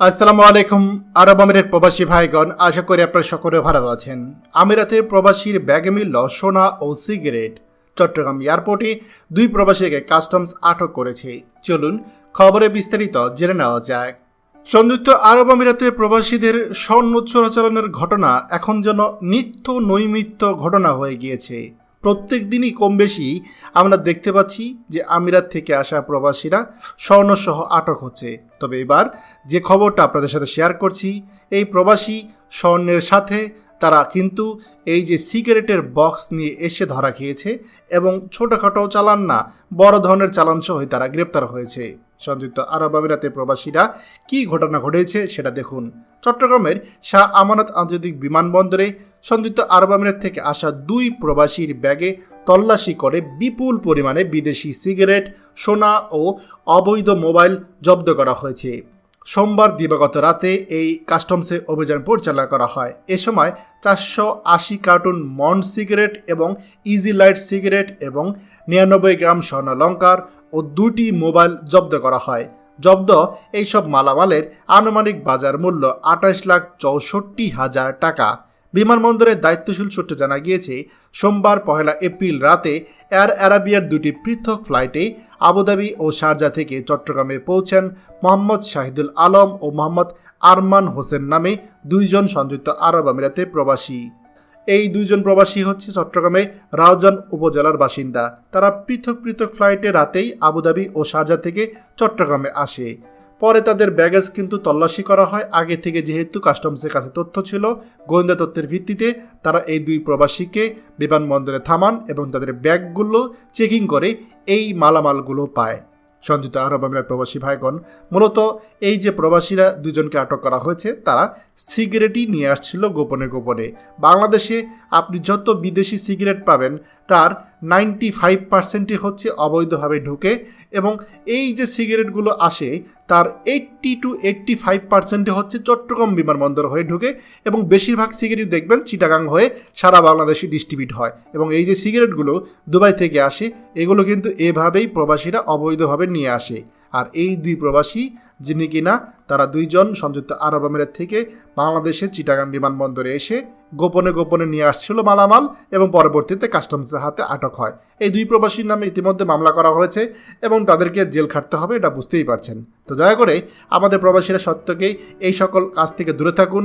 আসসালামু আলাইকুম, আরব আমিরের প্রবাসী ভাইগণ, আশা করি আপনারা সকলে ভালো আছেন। আমিরাতের প্রবাসীর ব্যাগে মিলল সোনা ও সিগারেট। চট্টগ্রাম এয়ারপোর্টে দুই প্রবাসীকে কাস্টমস আটক করেছে। চলুন খবরে বিস্তারিত জেনে নেওয়া যাক। সংযুক্ত আরব আমিরাতে প্রবাসীদের স্বর্ণ চোরাচালানের ঘটনা এখন যেন নিত্য নৈমিত্য ঘটনা হয়ে গিয়েছে। প্রত্যেক দিনই কম বেশি আমরা দেখতে পাচ্ছি যে আমিরাত থেকে আসা প্রবাসীরা স্বর্ণসহ আটক হচ্ছে। তবে এবার যে খবরটা আপনাদের সাথে শেয়ার করছি, এই প্রবাসী স্বর্ণের সাথে তারা কিন্তু এই যে সিগারেটের বক্স নিয়ে এসে ধরা খেয়েছে এবং ছোটোখাটো চালান না, বড় ধরনের চালান সহ তারা গ্রেপ্তার হয়েছে। সংযুক্ত আরব আমিরাতের প্রবাসীরা কী ঘটনা ঘটেছে সেটা দেখুন। চট্টগ্রামের শাহ আমানত আন্তর্জাতিক বিমানবন্দরে সংযুক্ত আরব আমিরাত থেকে আসা দুই প্রবাসীর ব্যাগে তল্লাশি করে বিপুল পরিমাণে বিদেশি সিগারেট, সোনা ও অবৈধ মোবাইল জব্দ করা হয়েছে। সোমবার দিবাগত রাতে এই কাস্টমসে অভিযান পরিচালনা করা হয়। এ সময় চারশো আশি কার্টুন মন সিগারেট এবং ইজি লাইট সিগারেট এবং নিরানব্বই গ্রাম স্বর্ণালঙ্কার ও দুটি মোবাইল জব্দ করা হয়। জব্দ এইসব মালামালের আনুমানিক বাজার মূল্য আঠাশ লাখ চৌষট্টি হাজার টাকা। বিমানবন্দরের দায়িত্বশীল সূত্রে জানা গিয়েছে, সোমবার পহেলা এপ্রিল রাতে এয়ার অ্যারাবিয়ার দুটি পৃথক ফ্লাইটে আবুধাবি ও শারজা থেকে চট্টগ্রামে পৌঁছেন মোহাম্মদ শাহিদুল আলম ও মোহাম্মদ আরমান হোসেন নামে দুইজন সংযুক্ত আরব আমিরাতে প্রবাসী। এই দুইজন প্রবাসী হচ্ছে চট্টগ্রামে রাউজান উপজেলার বাসিন্দা। তারা পৃথক পৃথক ফ্লাইটে রাতেই আবুধাবি ও শারজা থেকে চট্টগ্রামে আসে। পরে তাদের ব্যাগেজ কিন্তু তল্লাশি করা হয়। আগে থেকে যেহেতু কাস্টমসের কাছে তথ্য ছিল, গোয়েন্দা তথ্যের ভিত্তিতে তারা এই দুই প্রবাসীকে বিমানবন্দরে থামান এবং তাদের ব্যাগগুলো চেকিং করে এই মালামালগুলো পায়। সংযুক্ত আরব আমিরাত প্রবাসী ভাইগণ, মূলত এই যে প্রবাসীরা দুজনকে আটক করা হয়েছে, তারা সিগারেটই নিয়ে আসছিল গোপনে গোপনে। বাংলাদেশে আপনি যত বিদেশি সিগারেট পাবেন, তার নাইনটি ফাইভ পার্সেন্টই হচ্ছে অবৈধভাবে ঢুকে এবং এই যে সিগারেটগুলো আসে, তার এইট্টি টু এইট্টি ফাইভ পার্সেন্টে হচ্ছে চট্টগ্রাম বিমানবন্দর হয়ে ঢুকে এবং বেশিরভাগ সিগারেট দেখবেন চিটাগাং হয়ে সারা বাংলাদেশে ডিস্ট্রিবিউট হয় এবং এই যে সিগারেটগুলো দুবাই থেকে আসে, এগুলো কিন্তু এভাবেই প্রবাসীরা অবৈধভাবে নিয়ে আসে। আর এই দুই প্রবাসী যিনি কিনা, তারা দুইজন সংযুক্ত আরব আমিরাত থেকে বাংলাদেশের চিটাগাং বিমানবন্দরে এসে গোপনে গোপনে নিয়ে আসছিল মালামাল এবং পরবর্তীতে কাস্টমসের হাতে আটক হয়। এই দুই প্রবাসীর নামে ইতিমধ্যে মামলা করা হয়েছে এবং তাদেরকে জেল খাটতে হবে এটা বুঝতেই পারছেন। তো দয়া করে আমাদের প্রবাসীরা সত্যকেই এই সকল কাজ থেকে দূরে থাকুন।